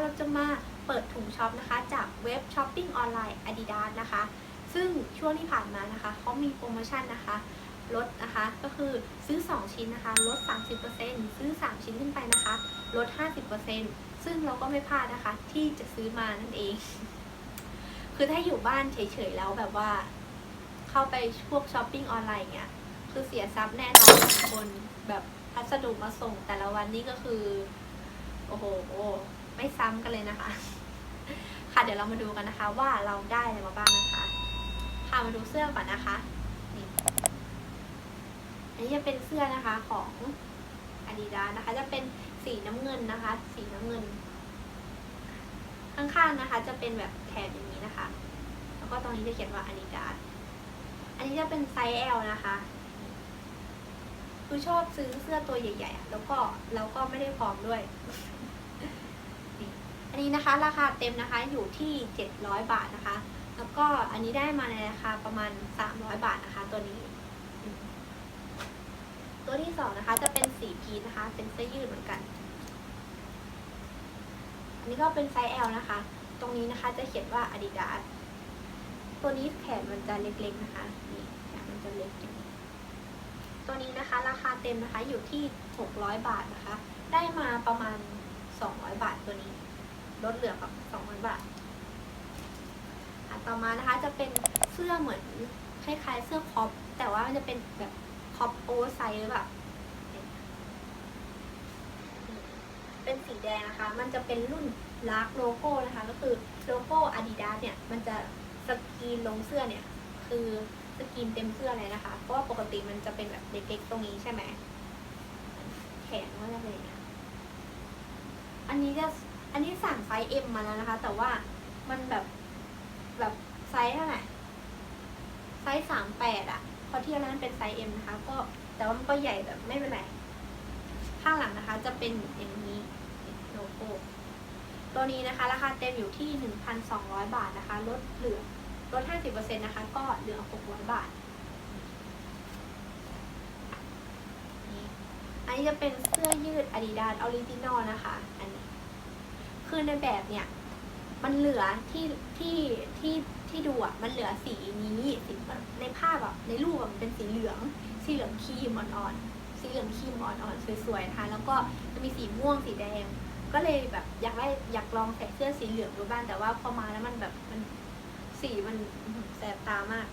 เราจะมาเปิดถุงช็อปนะคะ จากเว็บช้อปปิ้งออนไลน์ Adidas นะคะ ซึ่งช่วงที่ผ่านมานะคะเขามีโปรโมชั่นนะคะลดนะคะก็คือซื้อ 2 ชิ้นนะคะลด 30%ซื้อ 3 ชิ้นขึ้นไปนะคะลด 50%ซึ่งเราก็ไม่พลาดนะคะที่จะซื้อมานั่นเอง คือถ้าอยู่บ้านเฉยๆแล้วแบบว่า เข้าไปพวกช้อปปิ้งออนไลน์เงี้ยคือเสียทรัพย์แน่นอนคนแบบพัสดุมาส่งแต่ละวันนี่ก็คือ โอ้โห ไม่ซ้ำกันเลยนะคะ ค่ะเดี๋ยวเรามาดูกันนะคะว่าเราได้อะไรมาบ้างนะคะ พามาดูเสื้อก่อนนะคะนี่อันนี้จะเป็นเสื้อนะคะของ Adidas นะคะ จะเป็นสีน้ำเงินนะคะ สีน้ำเงิน ข้างๆนะคะ จะเป็นแบบแถบอย่างนี้นะคะ แล้วก็ตรงนี้จะเขียนว่า Adidas อันนี้จะเป็นไซส์ L นะคะคือชอบซื้อเสื้อตัวใหญ่ๆ แล้วก็เราก็ไม่ได้พร้อมด้วย อันนี้นะคะ ราคาเต็มนะคะอยู่ที่ 700 บาทนะคะ แล้วก็อันนี้ได้มาในราคาประมาณ 300 บาทนะคะ ตัวนี้ ตัวที่สองนะคะ จะเป็นสีพีชนะคะ เป็นเสื้อยืดเหมือนกัน อันนี้ก็เป็นไซส์ L นะคะ ตรงนี้นะคะจะเขียนว่า Adidas ตัวนี้แขนมันจะเล็กๆนะคะ นี่แขนมันจะเล็กตัวนี้นะคะ ราคาเต็มนะคะอยู่ที่ 600 บาทนะคะ ได้มาประมาณ 200 บาทตัวนี้ ลดเหลือกับ200 บาท ต่อมานะคะจะเป็นเสื้อเหมือนคล้ายๆเสื้อคอปแต่ว่ามันจะเป็นแบบคอปโอเวอร์ไซส์แบบเป็นสีแดงนะคะ มันจะเป็นรุ่นลากโลโก้นะคะ ก็คือโลโก้ Adidas เนี่ย มันจะสกรีนลงเสื้อเนี่ย คือสกรีนเต็มเสื้อเลยนะคะ เพราะว่าปกติมันจะเป็นแบบเล็กๆตรงนี้ใช่ไหมแขนก็จะเป็นอย่างเงี้ยอันนี้จะ อันนี้สั่งไซส์ M มาแล้วนะคะ แต่ว่ามันแบบ แบบไซส์เท่าไหร่ไซส์สามแปดอะเพราะที่อันนั้นเป็นไซส์ M นะคะ ก็แต่ว่ามันก็ใหญ่แบบไม่เป็นไรข้างหลังนะคะ จะเป็นอย่างนี้โลโก้ตัวนี้นะคะ ราคาเต็มอยู่ที่ 1,200 บาทนะคะ ลดเหลือลด 50%นะคะ ก็เหลือ 600 บาทอันนี้จะเป็นเสื้อยืด Adidas Original นะคะ อันนี้ คือในแบบเนี่ย มันเหลือที่ที่ที่ที่ดูอะมันเหลือสีนี้สีในภาพอะในรูปมันเป็นสีเหลือง สีเหลืองครีมอ่อนๆสีเหลืองครีมอ่อนๆสวยๆนะคะแล้วก็จะมีสีม่วงสีแดง ก็เลยแบบอยากได้อยากลองใส่เสื้อสีเหลืองดูบ้างแต่ว่าพอมาแล้วมันแบบมันสีมันแสบตามาก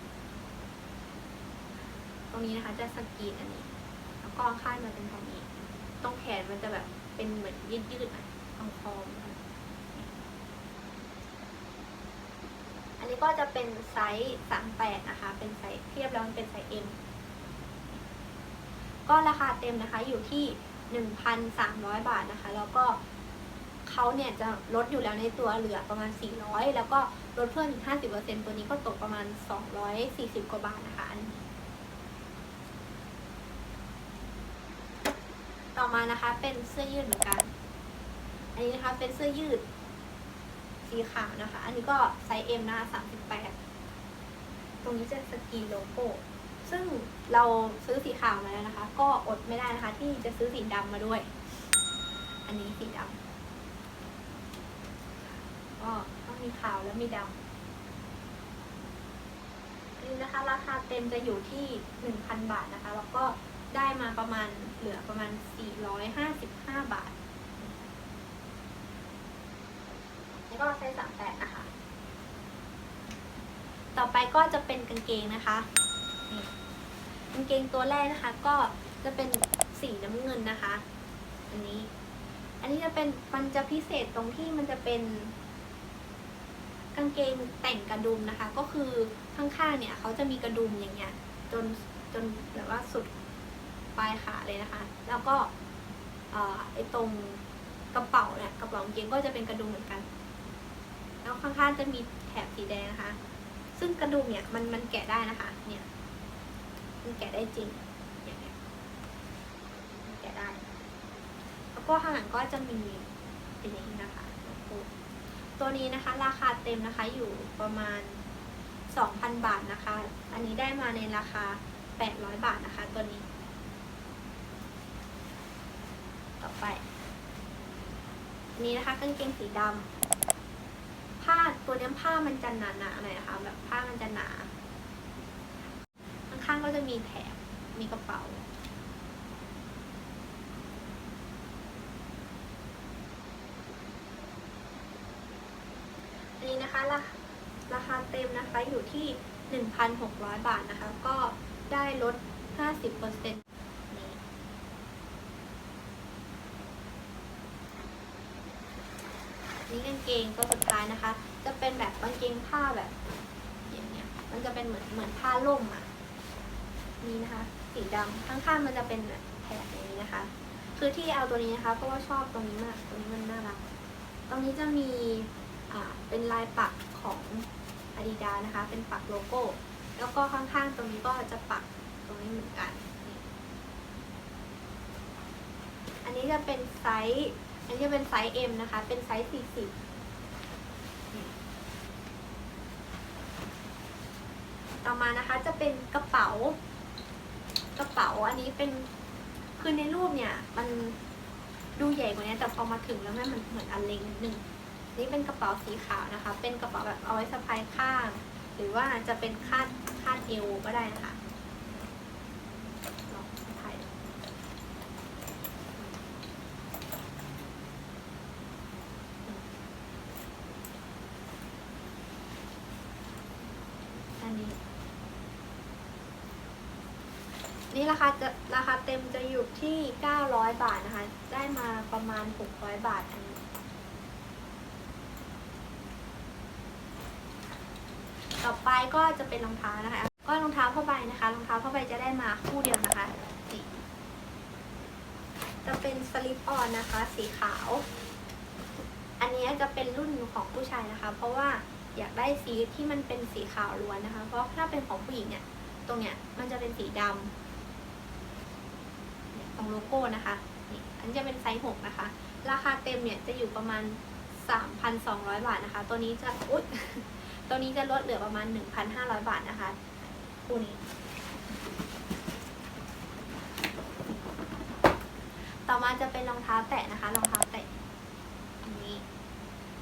ตรงนี้นะคะจะสกีนอันนี้ แล้วก็ข้างมันเป็นตรงนี้ ตรงแขนมันจะแบบเป็นเหมือนยืดยืดๆหน่อยตรงคอม นี้ก็จะเป็นไซส์สามแปดนะคะ เป็นไซส์เทียบแล้วมันเป็นไซส์เอ็มก็ราคาเต็มนะคะอยู่ที่หนึ่งพันสามร้อยบาทนะคะ แล้วก็เขาเนี่ยจะลดอยู่แล้วในตัวเหลือประมาณสี่ร้อยแล้วก็ลดเพิ่มอีกห้าสิบเปอร์เซ็นตัวนี้ก็ตกประมาณสองร้อยสี่สิบกว่าบาทนะคะอันนี้ต่อมานะคะเป็นเสื้อยืดเหมือนกัน อันนี้นะคะเป็นเสื้อยืด สีขาวนะคะ อันนี้ก็ไซส์ M นะคะสามสิบแปดตรงนี้จะสกีโลโก้ ซึ่งเราซื้อสีขาวมาแล้วนะคะ ก็อดไม่ได้นะคะ ที่จะซื้อสีดำมาด้วย อันนี้สีดำก็ต้องมีขาวแล้วมีดำนี้นะคะราคาเต็มจะอยู่ที่หนึ่งพันบาทนะคะ แล้วก็ได้มาประมาณเหลือประมาณสี่ร้อยห้าสิบห้าบาท แล้ก็ไซส์สามแปดนะคะ ต่อไปก็จะเป็นกางเกงนะคะกางเกงตัวแรกนะคะ ก็จะเป็นสีน้ำเงินนะคะ อันนี้ อันนี้จะเป็นมันจะพิเศษตรงที่มันจะเป็น กางเกงแต่งกระดุมนะคะ ก็คือข้างๆเนี่ยเขาจะมีกระดุมอย่างเงี้ย จนจนแบบว่าสุดปลายขาเลยนะคะ แล้วก็เอ่อไอตรงกระเป๋าเนี่ยกระเป๋ากางเกงก็จะเป็นกระดุมเหมือนกัน แล้วข้างๆจะมีแถบสีแดงนะคะ ซึ่งกระดุมเนี่ยมันมันแกะได้นะคะ เนี่ย มันแกะได้จริงอย่างเงี้ยแกะได้ แล้วก็ข้างหลังก็จะมีเป็นอย่างนี้นะคะ ตัวนี้นะคะ ราคาเต็มนะคะอยู่ประมาณ 2,000 บาทนะคะ อันนี้ได้มาในราคา 800 บาทนะคะ ตัวนี้ ต่อไปนนี้นะคะกางเกงสีดำ ผ้าตัวเนี้ยผ้ามันจะหนาหนาหน่อยนะคะแบบผ้ามันจะหนาข้างๆก็จะมีแถบมีกระเป๋า อันนี้นะคะราราคาเต็มนะคะอยู่ที่ 1,600 บาทนะคะ ก็ได้ลด 50%เนี่กางเกงตัวสุดท้ายนะคะ จะเป็นแบบกางเกงผ้าแบบอย่างเงี้ยมันจะเป็นเหมือนเหมือนผ้าล่มอะนี่นะคะ สีดำข้างๆมันจะเป็นแบบแถบอย่างนี้นะคะ คือที่เอาตัวนี้นะคะ เพราะว่าชอบตรงนี้มากตรงนี้มันน่ารักตรงนี้จะมีอ่าเป็นลายปักของ Adidas นะคะ เป็นปักโลโก้ แล้วก็ข้างๆตรงนี้ก็จะปักตรงนี้เหมือนกัน อันนี้จะเป็นไซส์ อันนี้จะเป็นไซส์ M นะคะ เป็นไซส์40นี่ต่อมานะคะจะเป็นกระเป๋า กระเป๋าอันนี้เป็นคือในรูปเนี่ยมันดูใหญ่กว่านี้แต่พอมาถึงแล้วแมันเหมือนเหมือนอันเล็กนิดนึงนี่เป็นกระเป๋าสีขาวนะคะ เป็นกระเป๋าแบบเอาไว้สะพายข้าง หรือว่าจะเป็นคาดคาดเอวก็ได้นะคะลองสะพายดูอันนี้ นี่ราคาจะราคาเต็มจะอยู่ที่ 900 บาทนะคะ ได้มาประมาณ 600 บาทอันนี้ต่อไปก็จะเป็นรองเท้านะคะ ก็รองเท้าผ้าใบนะคะรองเท้าผ้าใบจะได้มาคู่เดียวนะคะจะเป็นสลิปออนนะคะ สีขาว อันนี้จะเป็นรุ่นของผู้ชายนะคะ เพราะว่าอยากได้สีที่มันเป็นสีขาวล้วนนะคะ เพราะถ้าเป็นของผู้หญิงเนี่ยตรงเนี้ยมันจะเป็นสีดำ ตรงโลโก้นะคะอันนี้จะเป็นไซส์หกนะคะ ราคาเต็มเนี่ยจะอยู่ประมาณ 3,200 บาทนะคะ ตัวนี้จะอุ๊ยตัวนี้จะลดเหลือประมาณ 1,500 บาทนะคะคู่นี้ ต่อมาจะเป็นรองเท้าแตะนะคะรองเท้าแตะอันนี้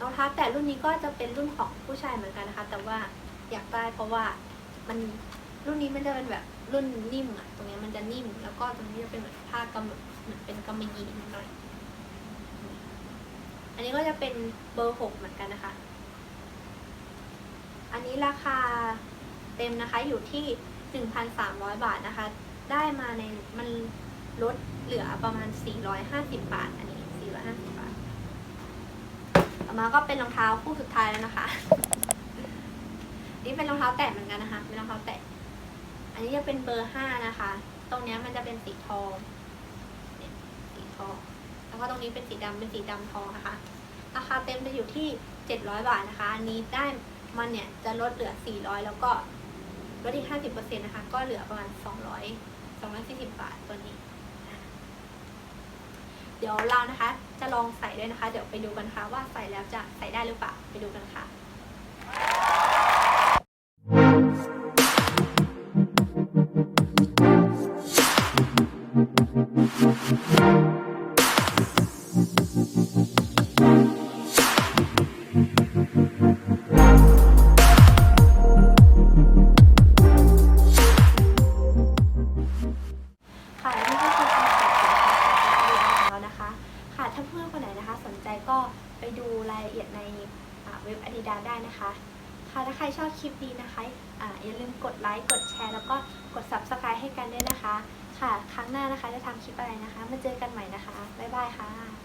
รองเท้าแตะรุ่นนี้ก็จะเป็นรุ่นของผู้ชายเหมือนกันนะคะ แต่ว่าอยากได้เพราะว่ามันรุ่นนี้มันจะเป็นแบบ รุ่นนิ่มอะตรงนี้มันจะนิ่ม แล้วก็ตรงนี้จะเป็นเหมือนผ้ากำเหมือนเป็นกำมะหยี่หน่อย อันนี้ก็จะเป็นเบอร์หกเหมือนกันนะคะ อันนี้ราคาเต็มนะคะอยู่ที่1,300บาทนะคะ ได้มาในมันลดเหลือประมาณ450บบาท อันนี้450บาท ต่อมาก็เป็นรองเท้าคู่สุดท้ายแล้วนะคะ นี่เป็นรองเท้าแตะเหมือนกันนะคะ เป็นรองเท้าแตะ อันนี้จะเป็นเบอร์5นะคะ ตรงนี้มันจะเป็นสีทองสีทอง แล้วก็ตรงนี้เป็นสีดำเป็นสีดำทองนะคะ ราคาเต็มจะอยู่ที่700บาทนะคะ อันนี้ได้มันเนี่ยจะลดเหลือ400แล้วก็ลดอีก50%นนะคะ ก็เหลือประมาณ200 240บบาทตัวนี้ เดี๋ยวเรานะคะจะลองใส่ด้วยนะคะ เดี๋ยวไปดูกันค่ะว่าใส่แล้วจะใส่ได้หรือเปล่า ไปดูกันค่ะ ไปดูรายละเอียดในเว็บ Adidas ได้นะคะ ค่ะถ้าใครชอบคลิปนี้นะคะอะอย่าลืมกดไลค์กดแชร์ แล้วก็กด Subscribe ให้กันด้วยนะคะ ค่ะ ครั้งหน้านะคะจะทำคลิปอะไรนะคะ มาเจอกันใหม่นะคะ บ๊ายบายค่ะ